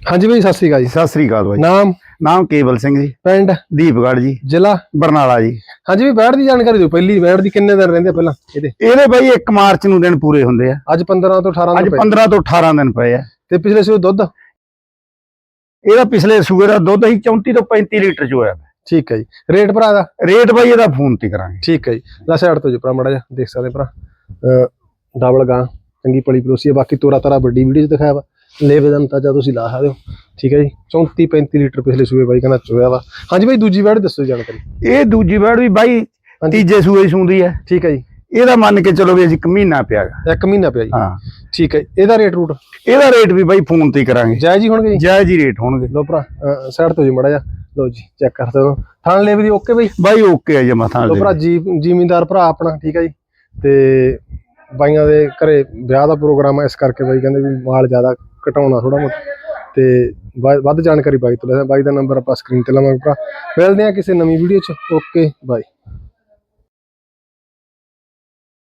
ਹਾਂਜੀ ਬਾਈ ਸਤਿ ਸ੍ਰੀ ਅਕਾਲ ਜੀ। ਸਤਿ ਸ੍ਰੀ ਅਕਾਲ ਬਾਈ। ਨਾਮ? ਨਾਮ ਕੇਵਲ ਸਿੰਘ ਜੀ। ਪਿੰਡ? ਦੀਪਗੜ੍ਹ ਜੀ। ਜ਼ਿਲ੍ਹਾ? ਬਰਨਾਲਾ ਜੀ। ਹਾਂਜੀ ਵੀ ਬੈਠ ਦੀ ਜਾਣਕਾਰੀ ਦਿਓ ਪਹਿਲੀ। ਬੈਠ ਦੀ ਕਿੰਨੇ ਦਿਨ ਰਹਿੰਦੇ ਪਹਿਲਾਂ ਇਹਦੇ? ਇਹਦੇ ਬਾਈ 1 ਮਾਰਚ ਨੂੰ ਦਿਨ ਪੂਰੇ ਹੁੰਦੇ ਆ। ਅੱਜ 15 ਤੋਂ 18 ਅੱਜ ਦਿਨ ਪਏ। 15 ਤੋਂ 18 ਦਿਨ ਪਏ ਆ। ਤੇ ਪਿਛਲੇ ਸੂ ਦੁੱਧ? ਇਹਦਾ ਪਿਛਲੇ ਸੂਏ ਦਾ ਦੁੱਧ ਹੀ 34 ਤੋਂ 35 ਲੀਟਰ ਚ ਹੋਇਆ। ਠੀਕ ਹੈ ਜੀ। ਰੇਟ ਭਰਾ ਦਾ ਰੇਟ ਬਾਈ ਇਹਦਾ ਫੋਨ ਤੇ ਕਰਾਂਗੇ। ਠੀਕ ਹੈ ਜੀ। ਲੈ ਸਾਈਡ ਤੋਂ ਜੀ ਭਰਾ ਮੜਾ ਜਾ ਦੇਖ ਸਕਦੇ ਭਰਾ। ਡਬਲ ਗਾਂ ਚੰਗੀ ਪਲੀ ਪਲੋਸੀ ਹੈ। ਬਾਕੀ ਤੋਰਾ ਤਾਰਾ ਵੱਡੀ ਵੀਡੀਓ 'ਚ ਦਿਖਾਇਆ ਵਾ। ਲੇਵੇ ਦਾ ਅੰਦਾਜ਼ਾ ਤੁਸੀਂ ਲਾ ਸਕਦੇ ਹੋ। ਠੀਕ ਹੈ ਜੀ। 34 35 ਲੀਟਰ ਪਿਛਲੇ ਸੂਏ ਬਾਈ ਕਹਿੰਦਾ ਚੋਇਆ ਵਾ। ਹਾਂਜੀ ਬਾਈ ਦੂਜੀ ਬੈਠ ਦੱਸੋ ਜਾਣਕਾਰੀ। ਇਹ ਦੂਜੀ ਬੈੜ ਵੀ ਬਾਈ। ਤੀਜੇ ਸੂਏ ਸੂੰਦੀ ਹੈ। ਠੀਕ ਹੈ ਜੀ। ਇਹਦਾ ਮੰਨ ਕੇ ਚਲੋ ਵੀ ਅਸੀਂ ਇੱਕ ਮਹੀਨਾ ਪਿਆਗਾ ਇੱਕ ਮਹੀਨਾ ਪਿਆ ਜੀ। ਹਾਂ। ਠੀਕ ਹੈ। ਇਹਦਾ ਰੇਟ ਰੂਟ? ਇਹਦਾ ਰੇਟ ਵੀ ਬਾਈ ਫੋਨ ਤੇ ਕਰਾਂਗੇ। ਜਾਇਜ਼ ਹੀ ਹੋਣਗੇ ਜੀ? ਜਾਇਜ਼ ਹੀ ਰੇਟ ਹੋਣਗੇ। ਲੋ ਭਰਾ ਸਾਈਡ ਤੋਂ ਜੀ ਮੜਾ ਜਾ ਲੋ ਜੀ ਚੈੱਕ ਕਰ ਹੋ। ਥਾਣ ਲੇਵੇ ਦੀ ਓਕੇ ਬਾਈ? ਬਾਈ ਓਕੇ ਆ ਜਮਾ ਥਾਂ ਲੋ ਭਰਾ ਜੀ ਜ਼ਿਮੀਂਦਾਰ ਭਰਾ ਆਪਣਾ ਠੀਕ ਹੈ ਜੀ। ਤੇ ਬਾਈਆਂ ਦੇ ਘਰੇ ਵਿਆਹ ਦਾ ਪ੍ਰੋਗਰਾਮ ਹੈ ਇਸ ਕਰਕੇ ਬਾਈ ਕਹਿੰਦੇ ਵੀ ਮਾਲ ਜ਼ਿਆਦਾ ਘਟਾਉਣਾ ਥੋੜਾ ਮੋਟਾ। ਤੇ ਵੱਧ ਜਾਣਕਾਰੀ ਬਾਈ ਤੋਂ ਲੈ। ਬਾਈ ਦਾ ਨੰਬਰ ਆਪਾਂ ਸਕਰੀਨ ਤੇ ਲਾਵਾਂਗੇ ਭਰਾ। ਮਿਲਦੇ ਆ ਕਿਸੇ ਨਵੀਂ ਵੀਡੀਓ 'ਚ। ਓਕੇ ਬਾਈ